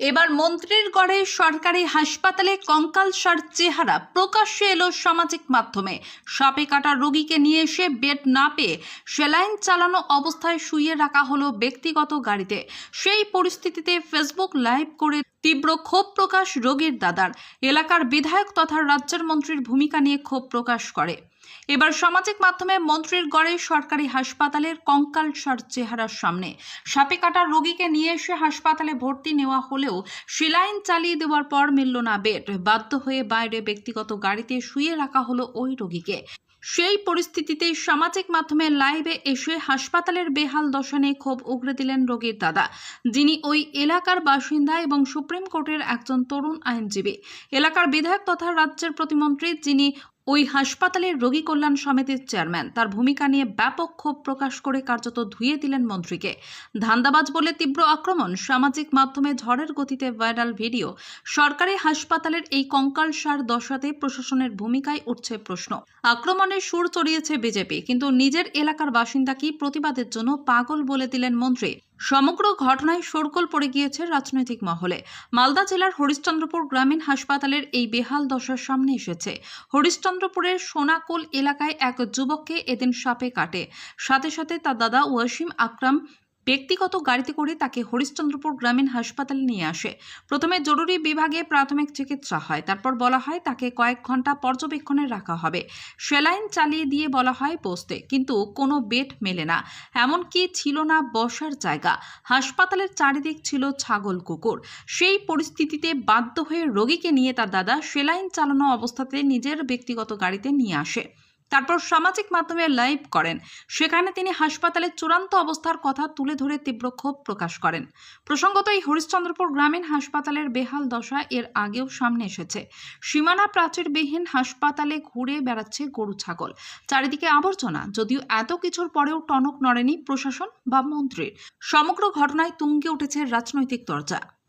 এবার মন্ত্রীর গড়ে সরকারি হাসপাতালে কঙ্কালসার চেহারা প্রকাশ্যে এলো সামাজিক মাধ্যমে। সাপে কাটা রোগীকে নিয়ে এসে বেড না পেয়ে সেলাইন চালানো অবস্থায় শুইয়ে রাখা হলো ব্যক্তিগত গাড়িতে। সেই পরিস্থিতিতে ফেসবুক লাইভ করে তীব্র ক্ষোভ প্রকাশ রোগীর দাদার। এলাকার বিধায়ক তথা রাজ্যের মন্ত্রীর ভূমিকা নিয়ে ক্ষোভ প্রকাশ করে। এবার সামাজিক মাধ্যমে মন্ত্রীর গড়ে সরকারি হাসপাতালের কঙ্কালসার চেহারার সামনে। সাপে কাটা রোগীকে নিয়ে এসে হাসপাতালে ভর্তি নেওয়া হলেও সিলাইন চালিয়ে দেওয়ার পর মিলল না বেড। বাধ্য হয়ে বাইরে ব্যক্তিগত গাড়িতে শুয়ে রাখা হলো ওই রোগীকে। সেই পরিস্থিতিতে সামাজিক মাধ্যমে লাইভে এসে হাসপাতালের বেহাল দশা নিয়ে ক্ষোভ উগরে দিলেন রোগীর দাদা। যিনি ওই এলাকার বাসিন্দা এবং সুপ্রিম কোর্টের একজন তরুণ আইনজীবী। এলাকার বিধায়ক তথা রাজ্যের প্রতিমন্ত্রী যিনি ওই হাসপাতালের রোগী কল্যাণ সমিতির চেয়ারম্যান তার ভূমিকা নিয়ে ব্যাপক ক্ষোভ প্রকাশ করে কার্যত ধুয়ে দিলেন মন্ত্রীকে। ধান্দাবাজ বলে তীব্র আক্রমণ, সামাজিক মাধ্যমে ঝড়ের গতিতে ভাইরাল ভিডিও, সরকারি হাসপাতালের এই কঙ্কালসার দশাতে প্রশাসনের ভূমিকায় উঠছে প্রশ্ন। আক্রমণের সুর চড়িয়েছে বিজেপি, কিন্তু নিজের এলাকার বাসিন্দাকেই প্রতিবাদের জন্য পাগল বলে দিলেন মন্ত্রী? সমগ্র ঘটনায় শোরগোল পড়ে গিয়েছে রাজনৈতিক মহলে। মালদা জেলার হরিশ্চন্দ্রপুর গ্রামীণ হাসপাতালের এই বেহাল দশার সামনে এসেছে। হরিশ্চন্দ্রপুরের সোনাকোল এলাকায় এক যুবককে এদিন সাপে কাটে। সাথে সাথে তার দাদা ওয়াসিম আকরাম ব্যক্তিগত গাড়িতে করে তাকে হরিশ্চন্দ্রপুর গ্রামীণ হাসপাতালে নিয়ে আসে। প্রথমে জরুরি বিভাগে প্রাথমিক চিকিৎসা হয়, তারপর বলা হয় তাকে কয়েক ঘণ্টা পর্যবেক্ষণে রাখা হবে। সেলাইন চালিয়ে দিয়ে বলা হয় বসতে, কিন্তু কোনো বেড মেলে না। এমনকি ছিল না বসার জায়গা। হাসপাতালের চারিদিক ছিল ছাগল কুকুর। সেই পরিস্থিতিতে বাধ্য হয়ে রোগীকে নিয়ে তার দাদা সেলাইন চালানো অবস্থাতে নিজের ব্যক্তিগত গাড়িতে নিয়ে আসে। তারপর সামাজিক মাধ্যমে লাইভ করেন। সেখানে তিনি হাসপাতালের চূড়ান্ত অবস্থার কথা তুলে ধরে তীব্র ক্ষোভ প্রকাশ করেন। প্রসঙ্গত, এই হরিশ্চন্দ্রপুর গ্রামীণ হাসপাতালের বেহাল দশা এর আগেও সামনে এসেছে। সীমানা প্রাচীরবিহীন হাসপাতালে ঘুরে বেড়াচ্ছে গরু ছাগল। চারিদিকে আবর্জনা, যদিও এত কিছুর পরেও টনক নড়েনি প্রশাসন বা মন্ত্রীর। সমগ্র ঘটনায় তুঙ্গে উঠেছে রাজনৈতিক দরজা।